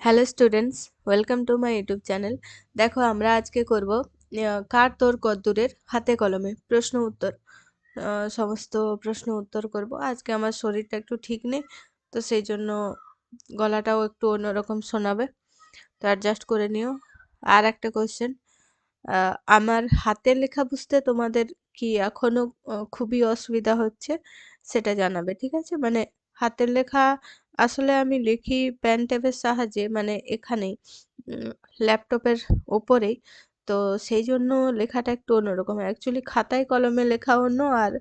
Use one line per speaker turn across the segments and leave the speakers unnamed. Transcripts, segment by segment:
Hello students welcome to my YouTube channel দেখো আমরা আজকে করব কার তোর কদ্দূরের হাতে কলমে? প্রশ্ন উত্তর। সমস্ত প্রশ্ন উত্তর করব। আজকে আমার শরীরটা একটু ঠিক নেই তো সেই জন্য গলাটাও একটু অন্যরকম শোনাবে। তো অ্যাডজাস্ট করে নিও। আর একটা কোশ্চেন আমার হাতের লেখা বুঝতে তোমাদের কি এখনও আহ, খুবই অসুবিধা হচ্ছে সেটা জানাবে ঠিক আছে? মানে হাতের লেখা আসলে আমি লিখি পেন ট্যাবের সাহায্যে মানে এখানেই ল্যাপটপের ওপরেই। তো সেই জন্য লেখাটা একটু অন্যরকম। অ্যাকচুয়ালি খাতায় কলমে লেখা অন্য আর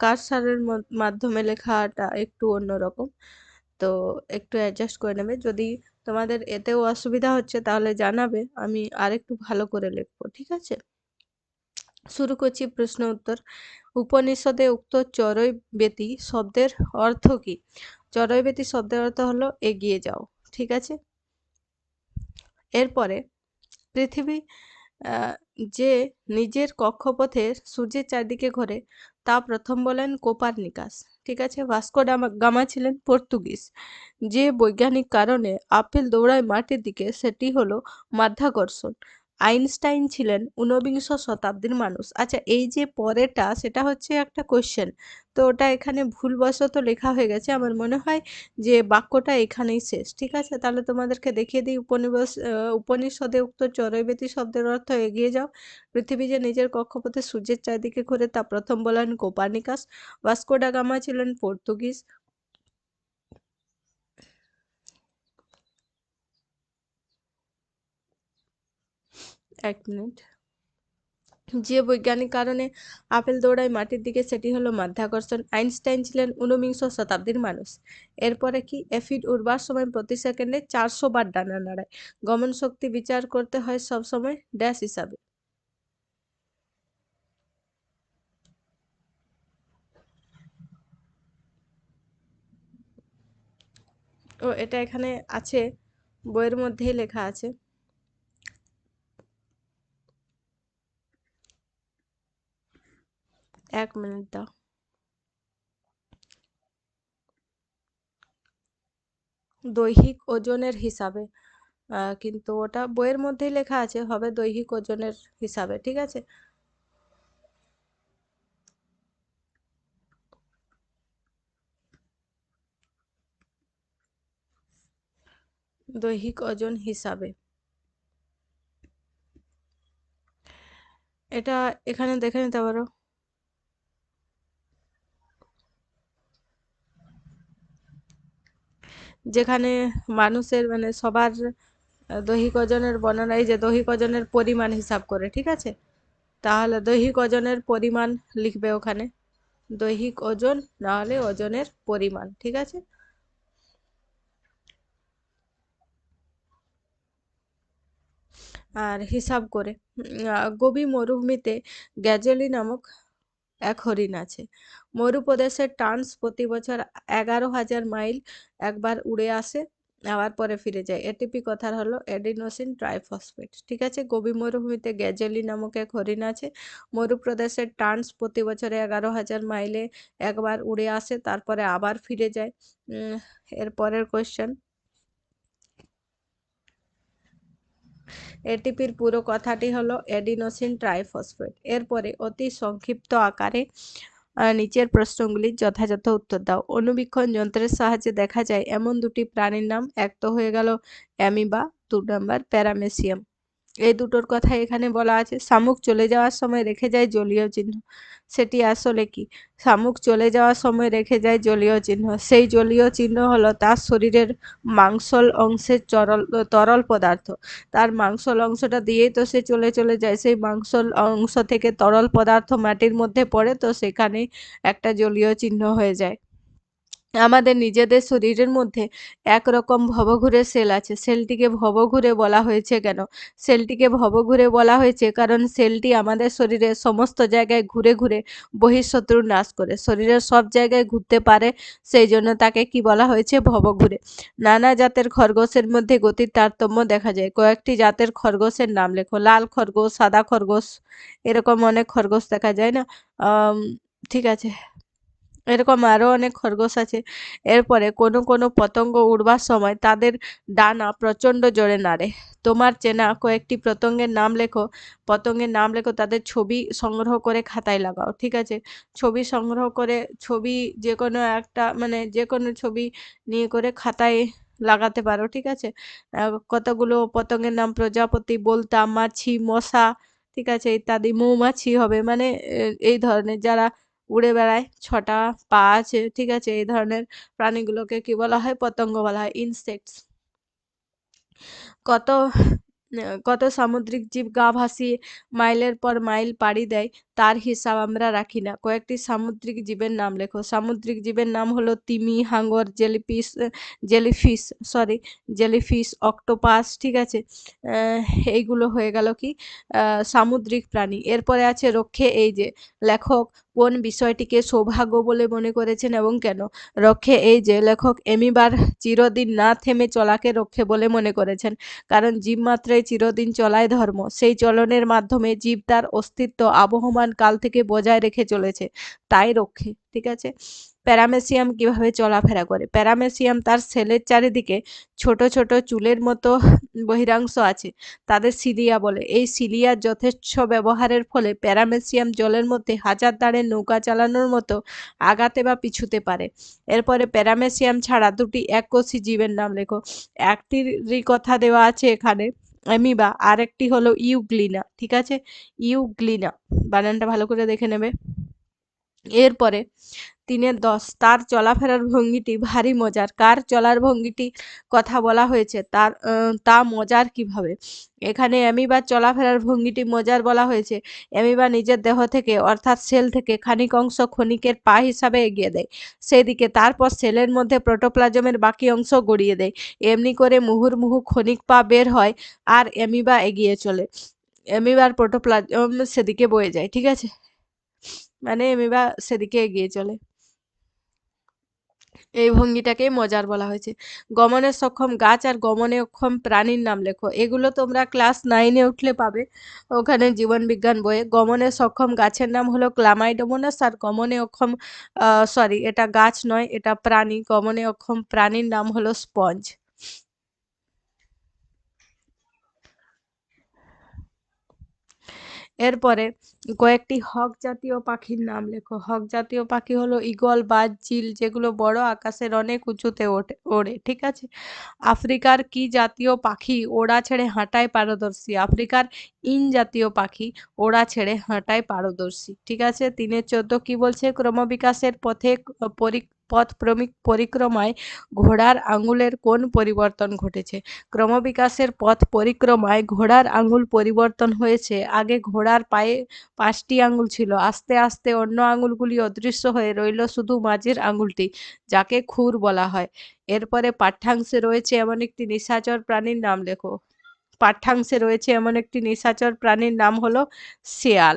কারসারের মাধ্যমে লেখাটা একটু অন্যরকম। তো একটু অ্যাডজাস্ট করে নেবে। যদি তোমাদের এতেও অসুবিধা হচ্ছে তাহলে জানাবে, আমি আরেকটু ভালো করে লিখব, ঠিক আছে? শুরু করছি প্রশ্ন উত্তর। উপনিষদে উক্ত চরই বেতি শব্দের অর্থ কি? চরই বেতি শব্দের অর্থ হলো এগিয়ে যাও, ঠিক আছে? এরপরে পৃথিবী যে নিজের কক্ষপথে সূর্যের চারদিকে ঘোরে, তা প্রথম বলেন কোপার কোপারনিকাস, ঠিক আছে? ভাস্কো গামা ছিলেন পর্তুগিজ। যে বৈজ্ঞানিক কারণে আপেল দৌড়ায় মাটির দিকে, সেটি হলো মাধ্যাকর্ষণ। আইনস্টাইন ছিলেন ঊনবিংশ শতাব্দীর মানুষ। আচ্ছা এই যে পরেটা সেটা হচ্ছে একটা কোশ্চেন তো ওটা এখানে ভুলবশত লেখা হয়ে গেছে। আমার মনে হয় যে বাক্যটা এখানেই শেষ, ঠিক আছে? তাহলে তোমাদেরকে দেখিয়ে দিই উপনিবেশ উপনিষদে উক্ত চরৈবেতি শব্দের অর্থ এগিয়ে যাও। পৃথিবী যে নিজের কক্ষপথে সূর্যের চারিদিকে ঘুরে তা প্রথম বলেন কোপার্নিকাস। ভাস্কোডা গামা ছিলেন পর্তুগিজ। এক মিনিট। যে বৈজ্ঞানিক কারণে আপেল দৌড়ায় মাটির দিকে, সেটি হলো মাধ্যাকর্ষণ। আইনস্টাইন ছিলেন ঊনবিংশ শতাব্দীর মানুষ। এরপরে কি এফিড উড়বার সময় প্রতি সেকেন্ডে চারশো বার ডানা নাড়ায়। গমন শক্তি বিচার করতে হয় সব সময় ড্যাশ হিসাবে। ও, এটা এখানে আছে, বইয়ের মধ্যেই লেখা আছে। দাও দৈহিক ওজনের হিসাবে কিন্তু ওটা বইয়ের মধ্যেই লেখা আছে, হবে দৈহিক ওজনের হিসাবে, ঠিক আছে? দৈহিক ওজন হিসাবে। এটা এখানে দেখে নিতে পারো। যেখানে মানুষের মানে সবার দৈহিক ওজনের বর্ণনায় যে দৈহিক ওজনের পরিমাণ হিসাব করে, ঠিক আছে? তাহলে দৈহিক ওজনের পরিমাণ লিখবে ওখানে। দৈহিক ওজন না হলে ওজনের পরিমাণ, ঠিক আছে? আর হিসাব করে গোবি মরুভূমিতে গ্যাজেলি নামক এক হরিণ আছে। মরুপ্রদেশের টার্নস প্রতি বছর এগারো হাজার মাইল একবার উড়ে আসে আবার পরে ফিরে যায়। এটিপি কথার হলো এডিনোসিন ট্রাইফসফেট। ঠিক আছে গোবি মরুভূমিতে গ্যাজেলি নামক এক হরিণ আছে। মরুপ্রদেশের টার্নস প্রতি বছরে এগারো হাজার মাইলে একবার উড়ে আসে, তারপরে আবার ফিরে যায়। এর পরের কোয়েশ্চেন এটিপির পুরো কথাটি হলো এডিনোসিন ট্রাইফসফেট। এরপরে অতি সংক্ষিপ্ত আকারে নিচের প্রশ্নগুলির যথাযথ উত্তর দাও। অনুবীক্ষণ যন্ত্রের সাহায্যে দেখা যায়, এমন দুটি প্রাণীর নাম, এক তো হয়ে গেল অ্যামিবা, দু নম্বর প্যারামেসিয়াম। এই দুটোর কথা এখানে বলা আছে। শামুক চলে যাওয়ার সময় রেখে যায় জলীয় চিহ্ন। সেটি আসলে কি? শামুক চলে যাওয়ার সময় রেখে যায় জলীয় চিহ্ন। সেই জলীয় চিহ্ন হলো তার শরীরের মাংসল অংশের চরল, তরল পদার্থ। তার মাংসল অংশটা দিয়েই তো সে চলে চলে যায়। সেই মাংসল অংশ থেকে তরল পদার্থ মাটির মধ্যে পড়ে তো সেখানেই একটা জলীয় চিহ্ন হয়ে যায়। আমাদের নিজেদের শরীরের মধ্যে একরকম ভবঘুরে সেল আছে। সেলটিকে ভবঘুরে বলা হয়েছে কেন? সেলটিকে ভবঘুরে বলা হয়েছে কারণ সেলটি আমাদের শরীরের সমস্ত জায়গায় ঘুরে ঘুরে বহিঃশত্রু নাশ করে। শরীরের সব জায়গায় ঘুরতে পারে, সেই জন্য তাকে কি বলা হয়েছে? ভবঘুরে। নানা জাতের খরগোশের মধ্যে গতির তারতম্য দেখা যায়। কয়েকটি জাতের খরগোশের নাম লেখো। লাল খরগোশ, সাদা খরগোশ, এরকম অনেক খরগোশ দেখা যায় না? ঠিক আছে। এরকম আরও অনেক খরগোশ আছে। এরপরে কোনো কোনো পতঙ্গ উড়বার সময় তাদের ডানা প্রচণ্ড জোরে নাড়ে। তোমার চেনা কয়েকটি পতঙ্গের নাম লেখো। পতঙ্গের নাম লেখো, তাদের ছবি সংগ্রহ করে খাতায় লাগাও, ঠিক আছে? ছবি সংগ্রহ করে, ছবি যে কোনো একটা মানে যে কোনো ছবি নিয়ে করে খাতায় লাগাতে পারো, ঠিক আছে? কতগুলো পতঙ্গের নাম? প্রজাপতি বলতাম মাছি, মশা, ঠিক আছে? ইত্যাদি, মৌমাছি হবে মানে এই ধরনের যারা উড়ে বেড়ায়, ছটা পা আছে ঠিক আছে, এই ধরনের প্রাণীগুলোকে কি বলা হয়? পতঙ্গ বলা হয় ইনসেক্টস কত কত সামুদ্রিক জীব গা ভাসিয়ে মাইলের পর মাইল পাড়ি দেয়, তার হিসাব আমরা রাখি না। কয়েকটি সামুদ্রিক জীবের নাম লেখো। সামুদ্রিক জীবের নাম হলো তিমি, হাঙ্গর jellyfish jellyfish sorry jellyfish octopus, ঠিক আছে এইগুলো হয়ে গেল কি সামুদ্রিক প্রাণী। এরপরে আছে রক্ষে, এই যে লেখক কোন বিষয়টিকে সৌভাগ্য বলে মনে করেছেন এবং কেন? রক্ষে এই যে লেখক এমিবার চিরদিন না থেমে চলাকে রক্ষে বলে মনে করেছেন। কারণ জীব মাত্রায় চিরদিন চলায় ধর্ম। সেই চলনের মাধ্যমে জীব তার অস্তিত্ব, আবহমান কাল থেকে বজায় রেখে চলেছে। তাই রক্ষে, ঠিক আছে? প্যারামেসিয়াম কীভাবে চলাফেরা করে? প্যারামেসিয়াম তার সেলের চারিদিকে ছোট ছোট চুলের মতো বহিরাংশ আছে, তাদের সিলিয়া বলে। এই সিলিয়ার যথেচ্ছ ব্যবহারের ফলে প্যারামেসিয়াম জলের মধ্যে হাজার দাঁড়ের নৌকা চালানোর মতো আগাতে বা পিছুতে পারে। এরপরে প্যারামেসিয়াম ছাড়া দুটি এককোষী জীবের নাম লেখো। একটিরই কথা দেওয়া আছে এখানে, অ্যামিবা আর একটি হলো ইউগ্লিনা, ঠিক আছে? ইউগ্লিনা, বানানটা ভালো করে দেখে নেবে। এরপরে তিনের দশ। তার চলাফেরার ভঙ্গিটি ভারী মজার। কার চলার ভঙ্গিটি কথা বলা হয়েছে তার তা মজার কীভাবে? এখানে অ্যামিবার চলাফেরার ভঙ্গিটি মজার বলা হয়েছে। অ্যামিবা নিজের দেহ থেকে, অর্থাৎ সেল থেকে খানিক অংশ ক্ষণিকের পা হিসাবে এগিয়ে দেয়। সেদিকে তারপর সেলের মধ্যে প্রোটোপ্লাজমের বাকি অংশ গড়িয়ে দেয়। এমনি করে মুহুর্মুহু ক্ষণিক পা বের হয় আর অ্যামিবা এগিয়ে চলে। অ্যামিবার প্রোটোপ্লাজম সেদিকে বয়ে যায়, ঠিক আছে? মানে এমিবা সেদিকে এগিয়ে চলে। এই ভঙ্গিটাকেই মজার বলা হয়েছে। গমনে সক্ষম গাছ আর গমনে অক্ষম প্রাণীর নাম লেখো। এগুলো তোমরা ক্লাস নাইনে উঠলে পাবে। ওখানে জীবন বিজ্ঞান বইয়ে গমনে সক্ষম গাছের নাম হলো ক্লামাইডোমোনাস আর গমনে অক্ষম সরি এটা গাছ নয়, এটা প্রাণী। গমনে অক্ষম প্রাণীর নাম হলো স্পঞ্জ। এরপরে কয়েকটি হক জাতীয় পাখির নাম লেখো। হক জাতীয় পাখি হলো ঈগল, বাজ চিল যেগুলো বড় আকাশের অনেক উঁচুতে ওঠে, ওড়ে, ঠিক আছে? আফ্রিকার কি জাতীয় পাখি ওড়া ছেড়ে হাঁটায় পারদর্শী? আফ্রিকার ইন জাতীয় পাখি ওড়া ছেড়ে হাঁটায় পারদর্শী, ঠিক আছে? তিনের চোদ্দ কি বলছে? ক্রমবিকাশের পথে পরি পথ পরিক্রমায় ঘোড়ার আঙুলের কোন পরিবর্তন ঘটেছে? ক্রমবিকাশের পথ পরিক্রমায় ঘোড়ার আঙুল পরিবর্তন হয়েছে। আগে ঘোড়ার পায়ে পাঁচটি আঙুল ছিল। আস্তে আস্তে অন্য আঙুলগুলি অদৃশ্য হয়ে রইল শুধু মাঝের আঙুলটি, যাকে খুর বলা হয়। এরপরে পাঠ্যাংশে রয়েছে এমন একটি নিশাচর প্রাণীর নাম লেখো। পাঠ্যাংশে রয়েছে এমন একটি নিশাচর প্রাণীর নাম হলো শেয়াল।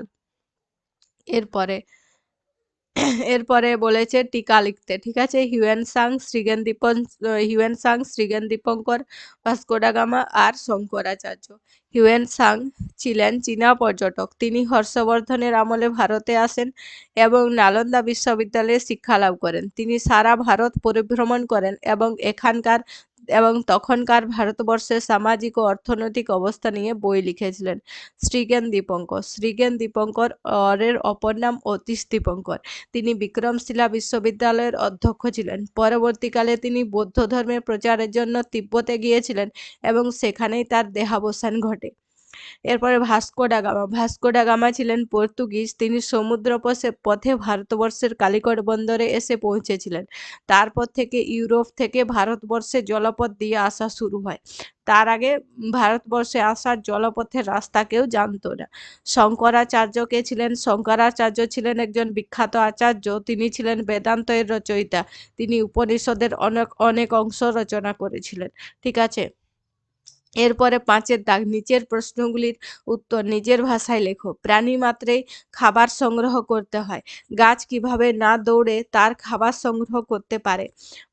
এরপরে এরপরে বলেছে টিকা লিখতে, ঠিক আছে? হিউয়েন সাং, শ্রীগেন দীপন, Hiuen Tsang, Srigyan Dipankar Vasco da Gama আর শঙ্করাচার্য। হিউয়েন সাং ছিলেন চীনা পর্যটক। তিনি হর্ষবর্ধনের আমলে ভারতে আসেন এবং নালন্দা বিশ্ববিদ্যালয়ে শিক্ষা লাভ করেন। তিনি সারা ভারত পরিভ্রমণ করেন এবং এখানকার এবং তখনকার ভারতবর্ষের সামাজিক ও অর্থনৈতিক অবস্থা নিয়ে বই লিখেছিলেন শ্রীজ্ঞান দীপঙ্কর। শ্রীজ্ঞান দীপঙ্কর অরের অপর নাম অতীশ দীপঙ্কর। তিনি বিক্রমশিলা বিশ্ববিদ্যালয়ের অধ্যক্ষ ছিলেন। পরবর্তীকালে তিনি বৌদ্ধ ধর্মের প্রচারের জন্য তিব্বতে গিয়েছিলেন এবং সেখানেই তার দেহাবসান ঘটে। এরপরে Vasco da Gama. Vasco da Gama ছিলেন পর্তুগিজ। তিনি সমুদ্র পথে ভারতবর্ষের কালিকট বন্দরে এসে পৌঁছেছিলেন। তারপর থেকে ইউরোপ থেকে ভারতবর্ষে জলপথ দিয়ে আসা শুরু হয়। তার আগে ভারতবর্ষে আসার জলপথের রাস্তা কেউ জানতো না। শঙ্করাচার্য কে ছিলেন? শঙ্করাচার্য ছিলেন একজন বিখ্যাত আচার্য। তিনি ছিলেন বেদান্তের রচয়িতা। তিনি উপনিষদের অনেক অনেক অংশ রচনা করেছিলেন। ঠিক আছে? এরপরে পাঁচের দাগ, নিচের প্রশ্নগুলির উত্তর নিজের ভাষায় লেখো। প্রাণী মাত্রেই খাবার সংগ্রহ করতে হয়। গাছ কীভাবে না দৌড়ে তার খাবার সংগ্রহ করতে পারে?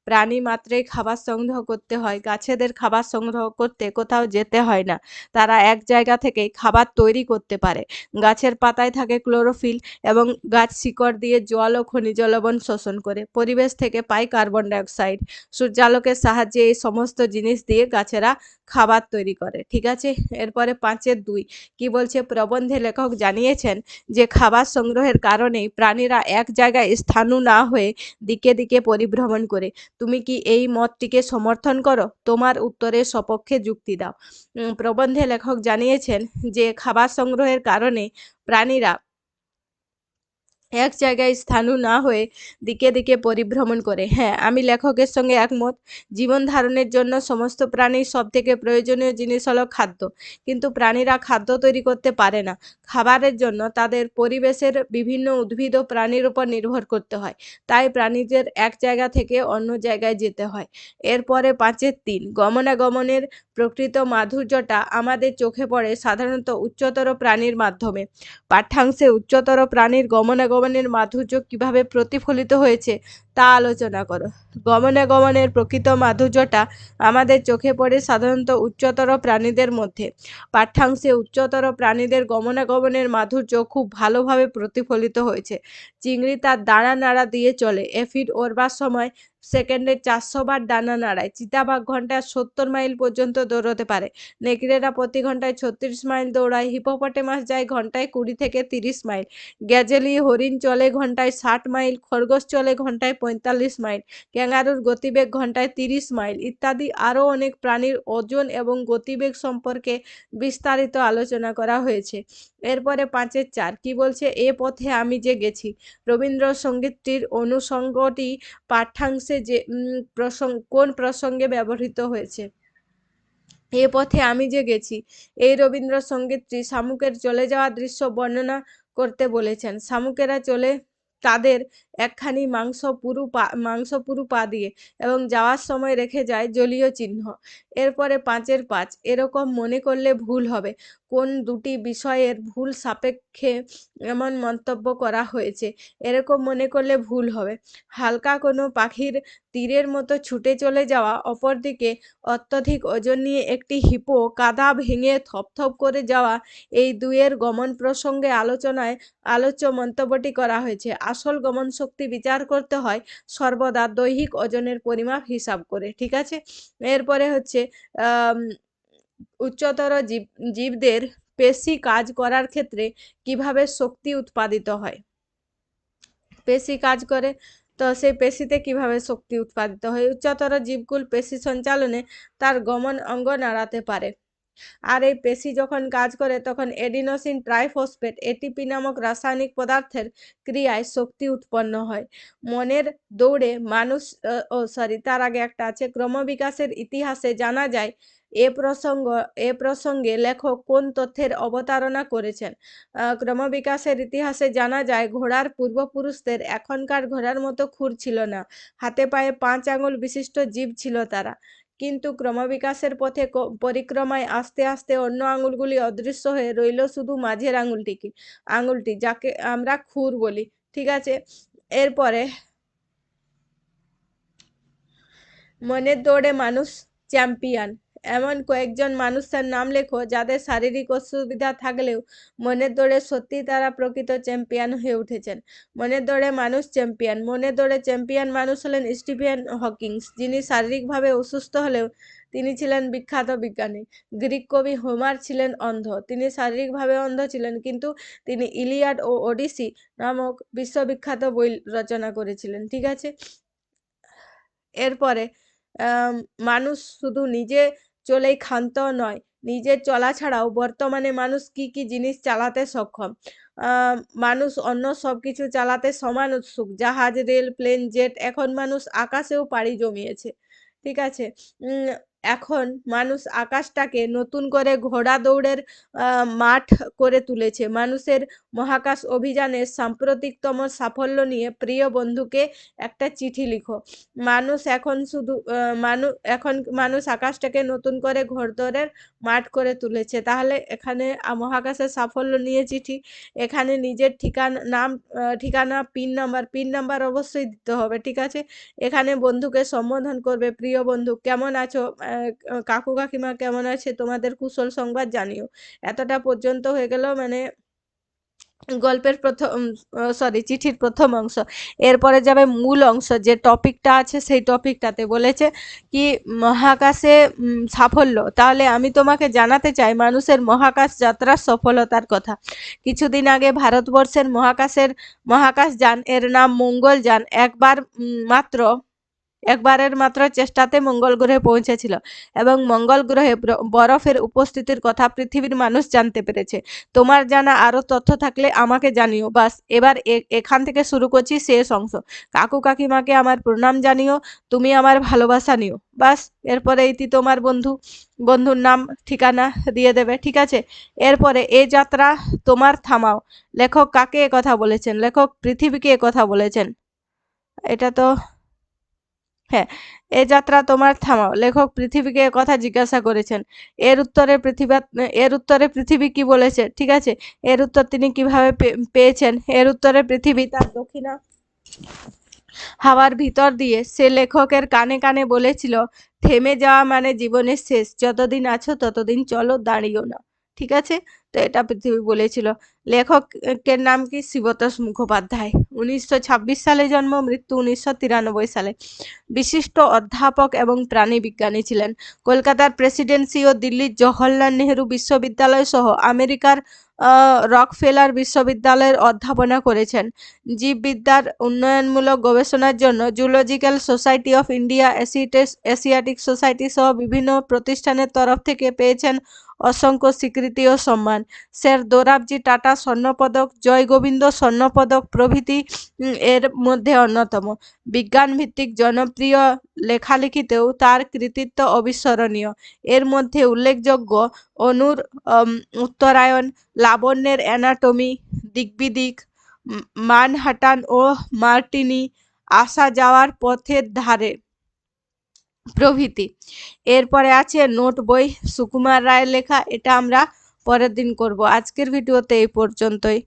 প্রাণী মাত্রেই খাবার সংগ্রহ করতে হয়। গাছেদের খাবার সংগ্রহ করতে কোথাও যেতে হয় না। তারা এক জায়গা থেকেই খাবার তৈরি করতে পারে। গাছের পাতায় থাকে ক্লোরোফিল এবং গাছ শিকড় দিয়ে জল ও খনিজ লবণ শোষণ করে। পরিবেশ থেকে পায় কার্বন ডাইঅক্সাইড। সূর্যালোকের সাহায্যে এই সমস্ত জিনিস দিয়ে গাছেরা খাবার তৈরি করে। ঠিক আছে? এরপরে পাঁচের দুই। কি বলছে প্রবন্ধে লেখক জানিয়েছেন যে, খাবার সংগ্রহের কারণেই প্রাণীরা এক জায়গায় স্থানু না হয়ে দিকে দিকে পরিভ্রমণ করে। তুমি কি এই মতটিকে সমর্থন করো? তোমার উত্তরের সপক্ষে যুক্তি দাও। প্রবন্ধে লেখক জানিয়েছেন যে, খাবার সংগ্রহের কারণে প্রাণীরা এক জায়গায় স্থানু না হয়ে দিকে দিকে পরিভ্রমণ করে। হ্যাঁ আমি লেখকের সঙ্গে একমত, জীবন ধারণের জন্য সমস্ত প্রাণীর সবথেকে প্রয়োজনীয় জিনিস হলো খাদ্য। কিন্তু প্রাণীরা খাদ্য তৈরি করতে পারে না। খাবারের জন্য তাদের পরিবেশের বিভিন্ন উদ্ভিদ ও প্রাণীর উপর নির্ভর করতে হয়। তাই প্রাণীদের এক জায়গা থেকে অন্য জায়গায় যেতে হয়। এরপরে পাঁচের তিন, গমনাগমনের প্রকৃত মাধুর্যটা আমাদের চোখে পড়ে সাধারণত উচ্চতর প্রাণীর মাধ্যমে। পাঠ্যাংশে উচ্চতর প্রাণীর গমনাগমনের মাধুর্য কীভাবে প্রতিফলিত হয়েছে তা আলোচনা করো। গমনাগমনের প্রকৃত মাধুর্যটা আমাদের চোখে পড়ে সাধারণত উচ্চতর প্রাণীদের মধ্যে। পাঠ্যাংশে উচ্চতর প্রাণীদের গমনাগমনের মাধুর্য খুব ভালোভাবে প্রতিফলিত হয়েছে। চিংড়ি তার দানা নাড়া দিয়ে চলে। এফিড ওরবার সময় সেকেন্ডে চারশো বার ডানা নাড়ায়। চিতাবাঘ ঘন্টায় সত্তর মাইল পর্যন্ত দৌড়তে পারে। নেকড়েরা প্রতি ঘন্টায় ছত্রিশ মাইল দৌড়ায়। হিপোপটেমাস যায় ঘন্টায় কুড়ি থেকে তিরিশ মাইল। গ্যাজেলি, হরিণ চলে ঘন্টায় ষাট মাইল। খরগোশ চলে ঘন্টায় পঁয়তাল্লিশ মাইল ক্যাঙ্গারুর গতিবেগ ঘন্টায় তিরিশ মাইল ইত্যাদি আরও অনেক প্রাণীর ওজন এবং গতিবেগ সম্পর্কে বিস্তারিত আলোচনা করা হয়েছে। এরপরে পাঁচের চার, কি বলছে, এ পথে আমি যে গেছি। রবীন্দ্রসঙ্গীতটির অনুষঙ্গটি পাঠ্যাংশে যে প্রসঙ্গ কোন প্রসঙ্গে ব্যবহৃত হয়েছে? এ পথে আমি যে গেছি। এই রবীন্দ্রসঙ্গীতটি শামুকের চলে যাওয়া দৃশ্য বর্ণনা করতে বলেছেন। শামুকেরা চলে তাদের একখানি মাংস পুরু পা, মাংস পুরু পা দিয়ে এবং যাওয়ার সময় রেখে যায় জলীয় চিহ্ন। এরপরে পাঁচের পাঁচ। এরকম মনে করলে ভুল হবে। কোন দুটি বিষয়ের ভুল সাপেক্ষে এমন মন্তব্য করা হয়েছে? এরকম মনে করলে ভুল হবে। হালকা কোনো পাখির তীরের মতো ছুটে চলে যাওয়া, অপরদিকে অত্যধিক ওজন নিয়ে একটি হিপো কাদা ভেঙে থপথপ করে যাওয়া, এই দুয়ের গমন প্রসঙ্গে আলোচনায় আলোচ্য মন্তব্যটি করা হয়েছে। আসল গমন শক্তি বিচার করতে হয় সর্বদা দৈহিক ওজনের পরিমাপ হিসাব করে, ঠিক আছে? এরপরে হচ্ছে উচ্চতর জীব, জীবদের পেশি কাজ করার ক্ষেত্রে কীভাবে শক্তি উৎপাদিত হয়? পেশি কাজ করে, তো সেই পেশিতে কীভাবে শক্তি উৎপাদিত হয়? উচ্চতর জীবকুল পেশি সঞ্চালনে তার গমন অঙ্গ নাড়াতে পারে। আর এই পেশি যখন কাজ করে, তখন এডিনোসিন ট্রাইফসফেট, এটিপি নামক রাসায়নিক পদার্থের ক্রিয়ায় শক্তি উৎপন্ন হয়। মনের দৌড়ে মানুষ, ও সরি তার আগে একটা আছে। ক্রমবিকাশের ইতিহাসে জানা যায় এ প্রসঙ্গ, এ প্রসঙ্গে লেখক কোন তথ্যের অবতারণা করেছেন? ক্রমবিকাশের ইতিহাসে জানা যায়, ঘোড়ার পূর্বপুরুষদের এখনকার ঘোড়ার মতো খুর ছিল না। হাতে পায়ে পাঁচ আঙুল বিশিষ্ট জীব ছিল তারা। কিন্তু ক্রমবিকাশের পথে পরিক্রমায় আস্তে আস্তে অন্য আঙুলগুলি অদৃশ্য হয়ে রইল শুধু মাঝের আঙুলটিকে, আঙুলটি যাকে আমরা খুর বলি। ঠিক আছে? এরপরে মনের দৌড়ে মানুষ চ্যাম্পিয়ন। এমন কয়েকজন মানুষের নাম লেখো যাদের শারীরিক অসুবিধা থাকলেও মনের দৌড়ে সত্যি তারা প্রকৃত চ্যাম্পিয়ন হয়ে উঠেছেন। মনের দৌড়ে মানুষ চ্যাম্পিয়ন মনের দৌড়ে চ্যাম্পিয়ন মানুষ হলেন স্টিফেন হকিংস যিনি শারীরিকভাবে অসুস্থ হলেও তিনি ছিলেন বিখ্যাত বিজ্ঞানী। গ্রিক কবি হোমার ছিলেন অন্ধ, তিনি শারীরিকভাবে অন্ধ ছিলেন কিন্তু তিনি ইলিয়াড ও ওডিসি নামক বিশ্ববিখ্যাত বই রচনা করেছিলেন, ঠিক আছে? এরপরে মানুষ শুধু নিজে চলেই ক্ষান্ত নয়। নিজের চলা ছাড়াও বর্তমানে মানুষ কি কি জিনিস চালাতে সক্ষম? মানুষ অন্য সব কিছু চালাতে সমান উৎসুক। জাহাজ, রেল, প্লেন, জেট, এখন মানুষ আকাশেও পাড়ি জমিয়েছে। ঠিক আছে? এখন মানুষ আকাশটাকে নতুন করে ঘোড়া দৌড়ের মাঠ করে তুলেছে। মানুষের মহাকাশ অভিযানের সাম্প্রতিকতম সাফল্য নিয়ে প্রিয় বন্ধুকে একটা চিঠি লিখো। মানুষ এখন শুধু মানুষ এখন মানুষ আকাশটাকে নতুন করে ঘোড়দৌড়ের মাঠ করে তুলেছে। তাহলে এখানে মহাকাশের সাফল্য নিয়ে চিঠি। এখানে নিজের ঠিকানা, নাম ঠিকানা, পিন নাম্বার পিন নাম্বার অবশ্যই দিতে হবে, ঠিক আছে? এখানে বন্ধুকে সম্বোধন করবে, প্রিয় বন্ধু, কেমন আছো? কাকু কাকিমা কেমন আছে তোমাদের কুশল সংবাদ জানিও। এতটা পর্যন্ত হয়ে গেল মানে গল্পের প্রথম সরি চিঠির প্রথম অংশ। এরপরে যাবে মূল অংশ, যে টপিকটা আছে সেই টপিকটাতে বলেছে কি মহাকাশে সাফল্য। তাহলে আমি তোমাকে জানাতে চাই মানুষের মহাকাশ যাত্রার সফলতার কথা। কিছুদিন আগে ভারতবর্ষের মহাকাশের, মহাকাশ যান এর নাম মঙ্গলযান একবার মাত্র একবারের মাত্র চেষ্টাতে মঙ্গল গ্রহে পৌঁছেছিল এবং মঙ্গল গ্রহে বরফের উপস্থিতির কথা পৃথিবীর মানুষ জানতে পেরেছে। তোমার জানা আরও তথ্য থাকলে আমাকে জানিও। বাস, এবার এখান থেকে শুরু করছি শেষ অংশ। কাকু কাকিমাকে আমার প্রণাম জানিও, তুমি আমার ভালোবাসা নিও। বাস, এরপরে ইতি তোমার বন্ধু, বন্ধুর নাম, ঠিকানা দিয়ে দেবে, ঠিক আছে? এরপরে এ যাত্রা তোমার থামাও। লেখক কাকে কথা বলেছেন? লেখক পৃথিবীকে কথা বলেছেন। এটা তো হ্যাঁ এ যাত্রা তোমার থামাও। লেখক পৃথিবীকে কথা জিজ্ঞাসা করেছেন। এর উত্তরে পৃথিবী, এর উত্তরে পৃথিবী কি বলেছে? ঠিক আছে, এর উত্তর তিনি কীভাবে পেয়েছেন? এর উত্তরে পৃথিবী তার দক্ষিণা হাওয়ার ভিতর দিয়ে। সে লেখকের কানে কানে বলেছিল, থেমে যাওয়া মানে জীবনের শেষ। যতদিন আছো ততদিন চলো, দাঁড়িও না। ঠিক আছে? তো এটা পৃথিবী বলেছিল। লেখকের নাম কি? শিবতোষ মুখোপাধ্যায়। উনিশশো ছাব্বিশ সালে জন্ম, মৃত্যু উনিশশো তিরানব্বই সালে। বিশিষ্ট অধ্যাপক এবং প্রাণী বিজ্ঞানী ছিলেন। কলকাতার প্রেসিডেন্সি ও দিল্লির জওহরলাল নেহেরু বিশ্ববিদ্যালয় সহ আমেরিকার রকফেলার বিশ্ববিদ্যালয়ের অধ্যাপনা করেছেন। জীববিদ্যার উন্নয়নমূলক গবেষণার জন্য zoological society of India Asiatic society সহ বিভিন্ন প্রতিষ্ঠানের তরফ থেকে পেয়েছেন অসংখ্য স্বীকৃতি ও সম্মান। স্যার দোরাবজি টাটা স্বর্ণপদক জয় গোবিন্দ স্বর্ণপদক প্রভৃতি এর মধ্যে অন্যতম। বিজ্ঞান ভিত্তিক জনপ্রিয় লেখালেখিতেও তার কৃতিত্ব অবিস্মরণীয়। এর মধ্যে উল্লেখযোগ্য অনুর উত্তরায়ণ লাবণ্যের অ্যানাটমি দিকবিদিক উম, মানহাটান ও মার্টিনি আসা যাওয়ার পথের ধারে প্রভৃতি। এরপরে আছে নোট বই সুকুমার রায়ের লেখা এটা আমরা পরের দিন করব। আজকের ভিডিওতে এই পর্যন্তই।